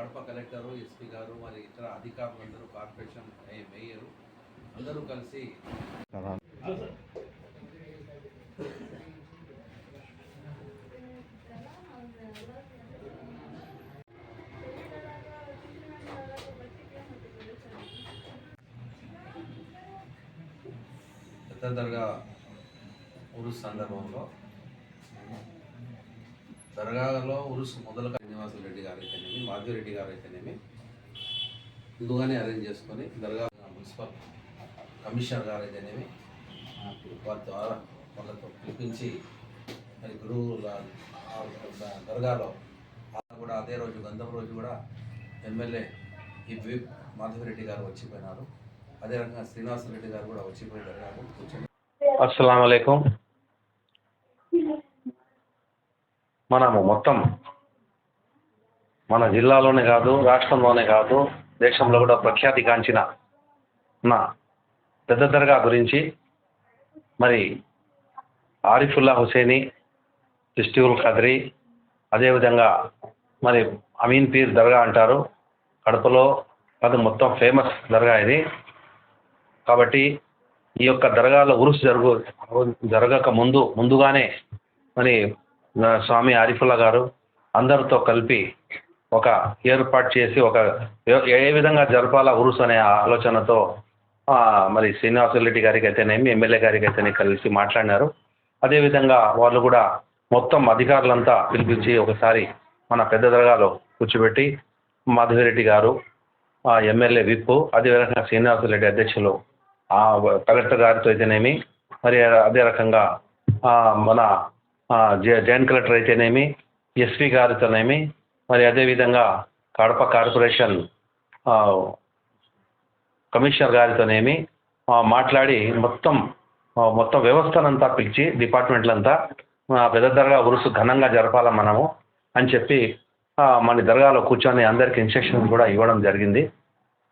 Kadapa collector SP గారు మరి ఇతర అధికారులందరూ కార్పొరేషన్ మేయరు అందరూ కలిసి దర్గా ఉరుస్ సందర్భంలో దర్గాలో ఉరుసు మొదలుగా రెడ్డి గారు అయితేనేమి మాధవిరెడ్డి గారు అయితేనేమి ముందుగానే అరేంజ్ చేసుకొని దర్గా మున్సిపల్ కమిషనర్ గారు అయితేనేమి వారి ద్వారా వాళ్ళతో పిలిపించి మరి గురువు ఆ దర్గాలో కూడా అదే రోజు గంధం రోజు కూడా ఎమ్మెల్యే ఈ విప్ మాధవిరెడ్డి గారు వచ్చిపోయినారు. అదే రకంగా శ్రీనివాసరెడ్డి గారు కూడా వచ్చిపోయి దర్గాకు కూర్చొని అస్సలం అయికం మనము మొత్తం మన జిల్లాలోనే కాదు రాష్ట్రంలోనే కాదు దేశంలో కూడా ప్రఖ్యాతి కాంచిన నా పెద్ద దర్గా గురించి మరి ఆరిఫుల్లా హుసేని ఇస్టివుల్ ఖద్రి అదేవిధంగా మరి అమీన్ పీర్ దర్గా అంటారు. కడపలో అది మొత్తం ఫేమస్ దర్గా ఇది. కాబట్టి ఈ యొక్క దర్గాలో ఉరుసు జరుగు జరగక ముందు ముందుగానే మరి స్వామి ఆరిఫుల్లా గారు అందరితో కలిపి ఒక ఏర్పాటు చేసి ఒక ఏ- విధంగా జరపాలా ఉరుసు అనే ఆలోచనతో మరి మరి శ్రీనివాసరెడ్డి గారికి అయితేనేమి ఎమ్మెల్యే గారికి అయితేనే కలిసి మాట్లాడినారు. అదేవిధంగా వాళ్ళు కూడా మొత్తం అధికారులంతా పిలిపించి ఒకసారి మన పెద్ద దరగాలో కూర్చోబెట్టి మాధవిరెడ్డి గారు ఎమ్మెల్యే విప్ అదేవిధంగా శ్రీనివాసరెడ్డి అధ్యక్షులు ఆ కలెక్టర్ గారితో అయితేనేమి మరి అదే రకంగా మన జాయింట్ కలెక్టర్ అయితేనేమి ఎస్పీ గారితోనేమి మరి అదేవిధంగా కడప కార్పొరేషన్ కమిషనర్ గారితోనేమి మాట్లాడి మొత్తం మొత్తం వ్యవస్థనంతా పిలిచి డిపార్ట్మెంట్లంతా పెద్ద దర్గా ఉరుసు ఘనంగా జరపాలి మనము అని చెప్పి మన దర్గాలో కూర్చొని అందరికి ఇన్స్ట్రక్షన్ కూడా ఇవ్వడం జరిగింది.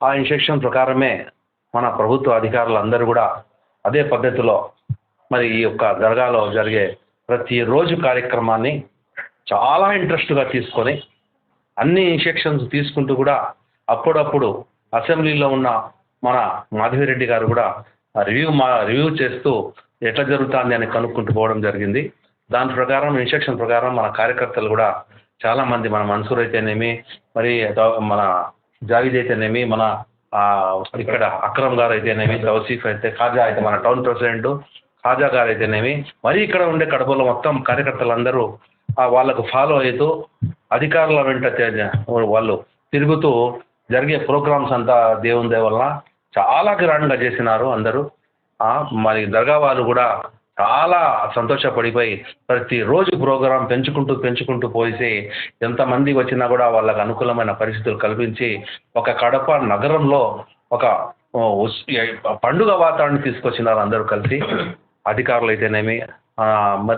ఆ ఇన్స్ట్రక్షన్ ప్రకారమే మన ప్రభుత్వ అధికారులు అందరూ కూడా అదే పద్ధతిలో మరి ఈ యొక్క దర్గాలో జరిగే ప్రతిరోజు కార్యక్రమాన్ని చాలా ఇంట్రెస్ట్గా తీసుకొని అన్ని ఇన్స్ట్రక్షన్స్ తీసుకుంటూ కూడా అప్పుడప్పుడు అసెంబ్లీలో ఉన్న మన మాధవిరెడ్డి గారు కూడా రివ్యూ మా రివ్యూ చేస్తూ ఎట్లా జరుగుతుంది అని కనుక్కుంటూ పోవడం జరిగింది. దాని ప్రకారం ఇన్స్ట్రక్షన్ ప్రకారం మన కార్యకర్తలు కూడా చాలామంది మన మన్సూర్ అయితేనేమి మరి మన జావీద్ అయితేనేమి మన ఇక్కడ అక్రమ్ గారు అయితేనేమి తౌసీఫ్ అయితే ఖాజా అయితే మన టౌన్ ప్రెసిడెంట్ ఖాజా గారు అయితేనేమి మరి ఇక్కడ ఉండే కడపలో మొత్తం కార్యకర్తలందరూ వాళ్ళకు ఫాలో అవుతూ అధికారుల వెంట వాళ్ళు తిరుగుతూ జరిగే ప్రోగ్రామ్స్ అంతా దేవుని దయ వలన చాలా గ్రాండ్గా చేసినారు అందరూ. మరి దర్గా వాళ్ళు కూడా చాలా సంతోషపడిపోయి ప్రతిరోజు ప్రోగ్రాం పెంచుకుంటూ పెంచుకుంటూ పోసి ఎంతమంది వచ్చినా కూడా వాళ్ళకు అనుకూలమైన పరిస్థితులు కల్పించి ఒక కడప నగరంలో ఒక పండుగ వాతావరణం తీసుకొచ్చినారు అందరూ కలిసి. అధికారులు అయితేనేమి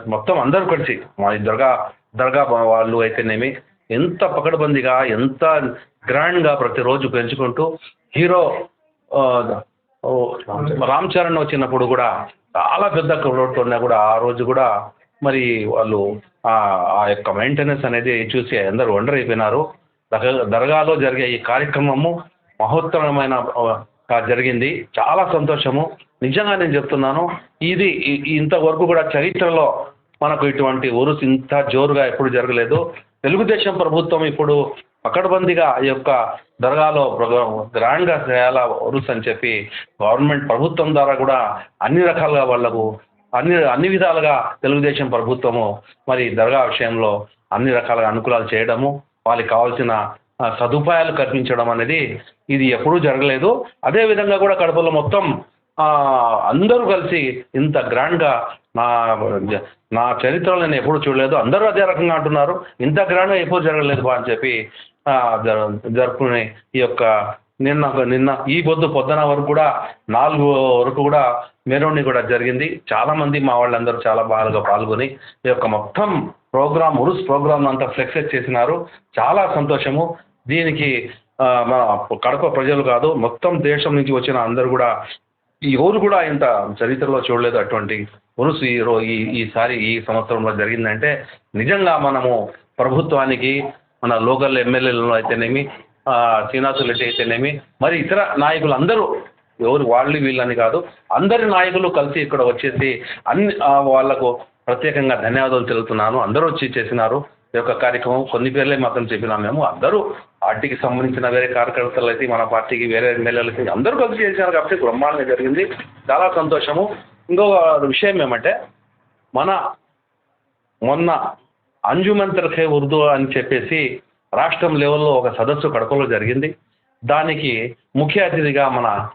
మొత్తం అందరూ కలిసి మా దర్గా దర్గా వాళ్ళు అయితేనేమి ఎంత పకడ్బందీగా ఎంత గ్రాండ్గా ప్రతిరోజు పెంచుకుంటూ హీరో రామ్ చరణ్ వచ్చినప్పుడు కూడా చాలా పెద్ద క్రౌడ్ ఉన్నా కూడా ఆ రోజు కూడా మరి వాళ్ళు ఆ యొక్క మెయింటెనెన్స్ అనేది చూసి అందరూ వండర్ అయిపోయినారు. దర్గాలో జరిగే ఈ కార్యక్రమము మహోత్తరమైన జరిగింది. చాలా సంతోషము. నిజంగా నేను చెప్తున్నాను ఇది ఇంతవరకు కూడా చరిత్రలో మనకు ఇటువంటి ఉరుసు ఇంత జోరుగా ఎప్పుడు జరగలేదు. తెలుగుదేశం ప్రభుత్వం ఇప్పుడు పకడ్బందీగా ఈ యొక్క దర్గాలో గ్రాండ్గా చేయాల ఉరుసు అని చెప్పి గవర్నమెంట్ ప్రభుత్వం ద్వారా కూడా అన్ని రకాలుగా వాళ్ళకు అన్ని అన్ని విధాలుగా తెలుగుదేశం ప్రభుత్వము మరి దర్గా విషయంలో అన్ని రకాలుగా అనుకూలాలు చేయడము వాళ్ళకి కావాల్సిన సదుపాయాలు కల్పించడం అనేది ఇది ఎప్పుడూ జరగలేదు. అదే విధంగా కూడా కడపలో మొత్తం అందరూ కలిసి ఇంత గ్రాండ్గా నా నా చరిత్రలో నేను ఎప్పుడు చూడలేదు. అందరూ అదే రకంగా అంటున్నారు. ఇంత గ్రాండ్గా ఎప్పుడు జరగలేదు బా అని చెప్పి జరుపుకునే ఈ యొక్క నిన్న నిన్న ఈ పొద్దు పొద్దున వరకు కూడా నాలుగు వరకు కూడా మెరవణి కూడా జరిగింది. చాలామంది మా వాళ్ళందరూ చాలా బాగా పాల్గొని ఈ యొక్క మొత్తం ప్రోగ్రామ్ ఉరుస్ ప్రోగ్రామ్ అంతా ఫ్లెక్సెస్ చేసినారు. చాలా సంతోషము. దీనికి మా మన కడప ప్రజలు కాదు మొత్తం దేశం నుంచి వచ్చిన అందరూ కూడా ఈ ఊరు కూడా ఇంత చరిత్రలో చూడలేదు అటువంటి ఉరుసు ఈ రో ఈ ఈసారి ఈ సంవత్సరంలో జరిగిందంటే నిజంగా మనము ప్రభుత్వానికి మన లోకల్ ఎమ్మెల్యేలను అయితేనేమి ఆ, శ్రీనివాసులు రెడ్డి అయితేనేమి మరి ఇతర నాయకులు అందరూ ఎవరు వాళ్ళు వీళ్ళని కాదు అందరి నాయకులు కలిసి ఇక్కడ వచ్చేసి అన్ని వాళ్ళకు వాళ్ళకు ప్రత్యేకంగా ధన్యవాదాలు తెలుపుతున్నాను. అందరూ వచ్చి చేసినారు. యొక్క కార్యక్రమం కొన్ని పేర్లే మాత్రం చెప్పినాం మేము. అందరూ పార్టీకి సంబంధించిన వేరే కార్యకర్తలు అయితే మన పార్టీకి వేరే ఎమ్మెల్యేలకి అందరూ కలిసి చేసినారు కాబట్టి బ్రహ్మాండంగా జరిగింది. చాలా సంతోషము. ఇంకొక విషయం ఏమంటే మన మొన్న అంజుమన్ సే ఉర్దూ అని చెప్పేసి రాష్ట్రం లెవెల్లో ఒక సదస్సు కడపలో జరిగింది. దానికి ముఖ్య అతిథిగా మన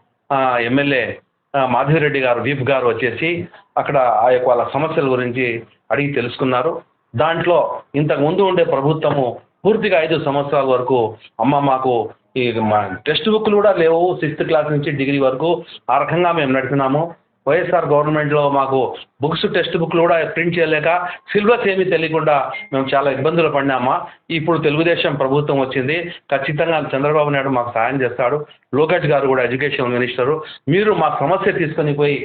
ఎమ్మెల్యే మాధవిరెడ్డి గారు వీప్ గారు వచ్చేసి అక్కడ ఆ యొక్క వాళ్ళ సమస్యల గురించి అడిగి తెలుసుకున్నారు. దాంట్లో ఇంతకు ముందు ఉండే ప్రభుత్వము పూర్తిగా ఐదు సంవత్సరాల వరకు అమ్మ మాకు ఈ మా టెక్స్ట్ బుక్లు కూడా లేవు సిక్స్త్ క్లాస్ నుంచి డిగ్రీ వరకు ఆ రకంగా మేము నడిపినాము. వైఎస్ఆర్ గవర్నమెంట్లో మాకు బుక్స్ టెక్స్ట్ బుక్లు కూడా ప్రింట్ చేయలేక సిలబస్ ఏమీ తెలియకుండా మేము చాలా ఇబ్బందులు పడినామా? ఇప్పుడు తెలుగుదేశం ప్రభుత్వం వచ్చింది. ఖచ్చితంగా చంద్రబాబు నాయుడు మాకు సాయం చేస్తాడు. లోకేష్ గారు కూడా ఎడ్యుకేషన్ మినిస్టరు. మీరు మా సమస్య తీసుకొని పోయి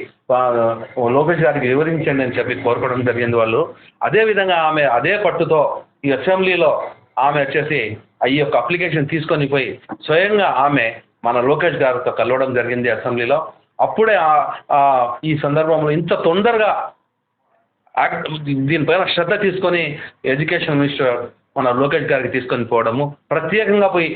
లోకేష్ గారికి వివరించండి అని చెప్పి కోరుకోవడం జరిగింది వాళ్ళు. అదేవిధంగా ఆమె అదే పట్టుతో ఈ అసెంబ్లీలో ఆమె వచ్చేసి ఈ యొక్క అప్లికేషన్ తీసుకొని పోయి స్వయంగా ఆమె మన లోకేష్ గారితో కలవడం జరిగింది అసెంబ్లీలో. అప్పుడే ఈ సందర్భంలో ఇంత తొందరగా దీనిపైన శ్రద్ధ తీసుకొని ఎడ్యుకేషన్ మినిస్టర్ మన లోకేష్ గారికి తీసుకొని పోవడము ప్రత్యేకంగా పోయి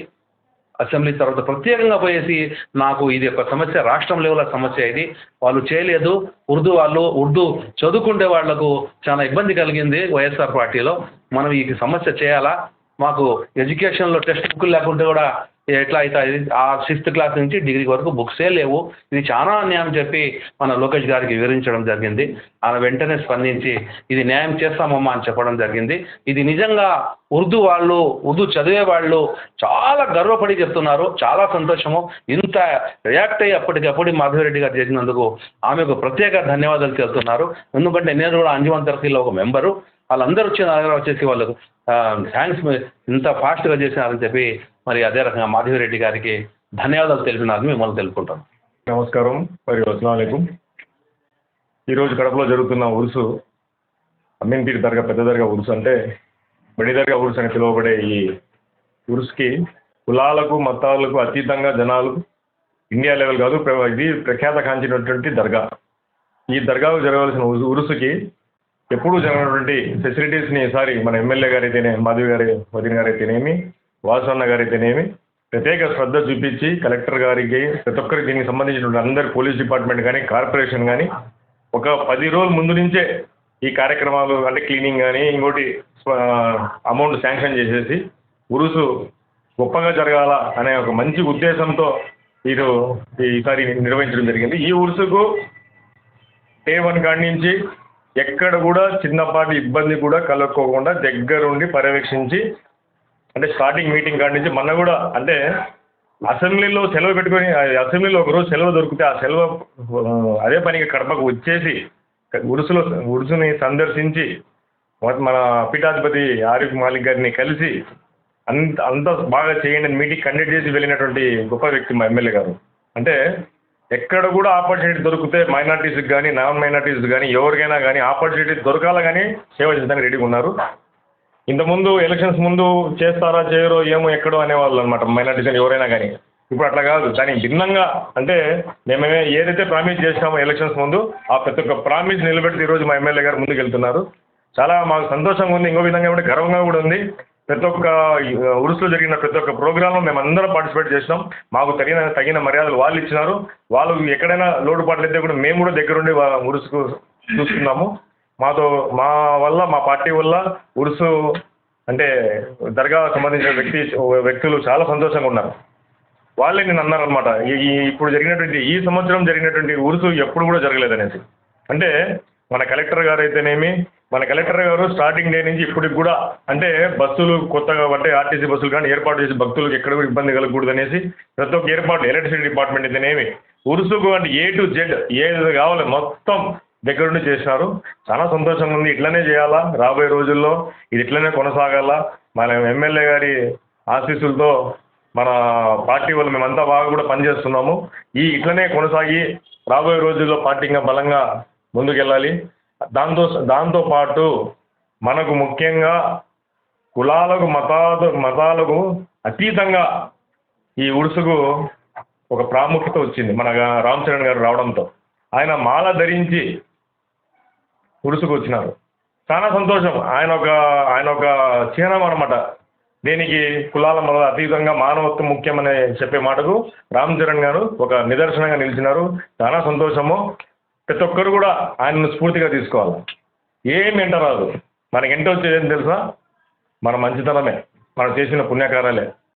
అసెంబ్లీ తర్వాత ప్రత్యేకంగా పోయేసి నాకు ఇది ఒక సమస్య రాష్ట్రం లెవెల్ సమస్య ఇది. వాళ్ళు చేయలేదు. ఉర్దూ వాళ్ళు ఉర్దూ చదువుకుంటే వాళ్ళకు చాలా ఇబ్బంది కలిగింది వైఎస్ఆర్ పార్టీలో. మనం ఈ సమస్య చేయాలా? మాకు ఎడ్యుకేషన్లో టెక్స్ట్ బుక్లు లేకుంటే కూడా ఎట్లా అవుతుంది ఆ సిక్స్త్ క్లాస్ నుంచి డిగ్రీ వరకు బుక్సే లేవు. ఇది చాలా అన్యాయం చెప్పి మన లోకేష్ గారికి వివరించడం జరిగింది. ఆయన వెంటనే స్పందించి ఇది న్యాయం చేస్తామమ్మా అని చెప్పడం జరిగింది. ఇది నిజంగా ఉర్దూ వాళ్ళు ఉర్దూ చదివే వాళ్ళు చాలా గర్వపడి చెప్తున్నారు. చాలా సంతోషము. ఇంత రియాక్ట్ అయ్యి అప్పటికప్పుడు మాధవిరెడ్డి గారు చేసినందుకు ఆమెకు ప్రత్యేక ధన్యవాదాలు చెబుతున్నారు ఎందుకంటే నేను కూడా అంజుమన్ తరఫీలో ఒక మెంబరు. వాళ్ళందరూ వచ్చిన దగ్గర వచ్చేసి వాళ్ళకు థ్యాంక్స్ ఇంత ఫాస్ట్గా చేసినారని చెప్పి మరి అదే రకంగా మాధవిరెడ్డి గారికి ధన్యవాదాలు తెలిపినారని మిమ్మల్ని తెలుపుకుంటాను. నమస్కారం. మరి అస్సలం ఈరోజు కడపలో జరుగుతున్న ఉరుసు అమీన్పీర్ దర్గా పెద్ద దర్గా ఉరుసు అంటే బడి దర్గా ఉరుసు అని పిలువబడే ఈ ఉరుసుకి కులాలకు మతాలకు అతీతంగా జనాలు ఇండియా లెవెల్ కాదు ఇది ప్రఖ్యాత కాంచినటువంటి దర్గా. ఈ దర్గాకు జరగవలసిన ఉరుసుకి ఎప్పుడూ జరిగినటువంటి ఫెసిలిటీస్ని ఈసారి మన ఎమ్మెల్యే గారైతేనే మాధవి గారి వదిన గారైతేనేమి వాసన్న గారి గారైతేనేమి ప్రత్యేక శ్రద్ధ చూపించి కలెక్టర్ గారికి ప్రతి ఒక్కరికి దీనికి సంబంధించిన అందరి పోలీస్ డిపార్ట్మెంట్ కానీ కార్పొరేషన్ కానీ ఒక పది రోజుల ముందు నుంచే ఈ కార్యక్రమాలు అంటే క్లీనింగ్ కానీ ఇంకోటి అమౌంట్ శాంక్షన్ చేసేసి ఉరుసు గొప్పగా జరగాల అనే ఒక మంచి ఉద్దేశంతో మీరు ఈసారి నిర్వహించడం జరిగింది. ఈ ఉరుసుకు డే వన్ కాడి నుంచి ఎక్కడ కూడా చిన్నపాటి ఇబ్బంది కూడా కలుక్కోకుండా దగ్గరుండి పర్యవేక్షించి అంటే స్టార్టింగ్ మీటింగ్ కాడి నుంచి మొన్న కూడా అంటే అసెంబ్లీలో సెలవు పెట్టుకొని అసెంబ్లీలో ఒకరోజు సెలవు దొరికితే ఆ సెలవు అదే పనికి కడపకు వచ్చేసి ఉరుసులో ఉరుసుని సందర్శించి మన పీఠాధిపతి ఆరిఫ్ మాలిక్ గారిని కలిసి అంత అంత బాగా చేయండి మీటింగ్ కండక్ట్ చేసి వెళ్ళినటువంటి గొప్ప వ్యక్తి మా ఎమ్మెల్యే గారు. అంటే ఎక్కడ కూడా ఆపర్చునిటీ దొరికితే మైనార్టీస్కి కానీ నాన్ మైనార్టీస్ కానీ ఎవరికైనా కానీ ఆపర్చునిటీ దొరకాల కానీ సేవ చేయడానికి రెడీగా ఉన్నారు. ఇంతకుముందు ఎలక్షన్స్ ముందు చేస్తారా చేయరో ఏమో ఎక్కడో అనేవాళ్ళు అనమాట మైనార్టీస్ ఎవరైనా కానీ ఇప్పుడు అట్లా కాదు దానికి భిన్నంగా అంటే మేము ఏదైతే ప్రామిస్ చేసినామో ఎలక్షన్స్ ముందు ఆ ప్రతి ఒక్క ప్రామిస్ నిలబెట్టి ఈరోజు మా ఎమ్మెల్యే గారు ముందుకు వెళ్తున్నారు చాలా మాకు సంతోషంగా ఉంది ఇంకో విధంగా కూడా గర్వంగా కూడా ఉంది. ప్రతి ఒక్క ఉరుసులో జరిగిన ప్రతి ఒక్క ప్రోగ్రాంలో మేము అందరం పార్టిసిపేట్ చేసినాం. మాకు తగిన తగిన మర్యాదలు వాళ్ళు ఇచ్చినారు. వాళ్ళు ఎక్కడైనా లోటుపాట్లు అయితే కూడా మేము కూడా దగ్గరుండి ఉరుసుకు చూస్తున్నాము. మాతో మా వల్ల మా పార్టీ వల్ల ఉరుసు అంటే దర్గా సంబంధించిన వ్యక్తి వ్యక్తులు చాలా సంతోషంగా ఉన్నారు. వాళ్ళే నేను అన్నారనమాట ఈ ఈ- ఇప్పుడు జరిగినటువంటి ఈ సంవత్సరం జరిగినటువంటి ఉరుసు ఎప్పుడు కూడా జరగలేదనేసి అంటే మన కలెక్టర్ గారు అయితేనేమి మన కలెక్టర్ గారు స్టార్టింగ్ డే నుంచి ఇప్పటికి కూడా అంటే బస్సులు కొత్తగా అంటే ఆర్టీసీ బస్సులు కానీ ఏర్పాటు చేసి భక్తులకు ఎక్కడ కూడా ఇబ్బంది కలగకూడదు అనేసి ప్రతి ఒక్క ఏర్పాటు ఎలక్ట్రిసిటీ డిపార్ట్మెంట్ అయితేనేమి ఉరుసుకు అంటే ఏ టు జెడ్ ఏది కావాలి మొత్తం దగ్గర నుండి చేసినారు చాలా సంతోషంగా ఉంది. ఇట్లనే చేయాలా? రాబోయే రోజుల్లో ఇది ఇట్లనే కొనసాగాల? మన ఎమ్మెల్యే గారి ఆశీస్సులతో మన పార్టీ వాళ్ళు మేమంతా బాగా కూడా పనిచేస్తున్నాము. ఈ ఇట్లనే కొనసాగి రాబోయే రోజుల్లో పార్టీ ఇంకా బలంగా ముందుకెళ్ళాలి. దాంతో దాంతో పాటు మనకు ముఖ్యంగా కులాలకు మతాలు మతాలకు అతీతంగా ఈ ఉడుసుకు ఒక ప్రాముఖ్యత వచ్చింది. మన రామ్ చరణ్ గారు రావడంతో. ఆయన మాల ధరించి ఉడుసుకొచ్చినారు చాలా సంతోషం. ఆయన ఒక ఆయన ఒక చిహ్నం అనమాట దీనికి కులాల మత అతీతంగా మానవత్వం ముఖ్యమని చెప్పే మాటకు రామ్ చరణ్ గారు ఒక నిదర్శనంగా నిలిచినారు. చాలా సంతోషము. ప్రతి ఒక్కరు కూడా ఆయనను స్ఫూర్తిగా తీసుకోవాలి. ఏమి ఎంట రాదు మనకి ఎంట వచ్చేది ఏం తెలుసా? మన మంచితనమే. మనం చేసిన పుణ్యకారాలే.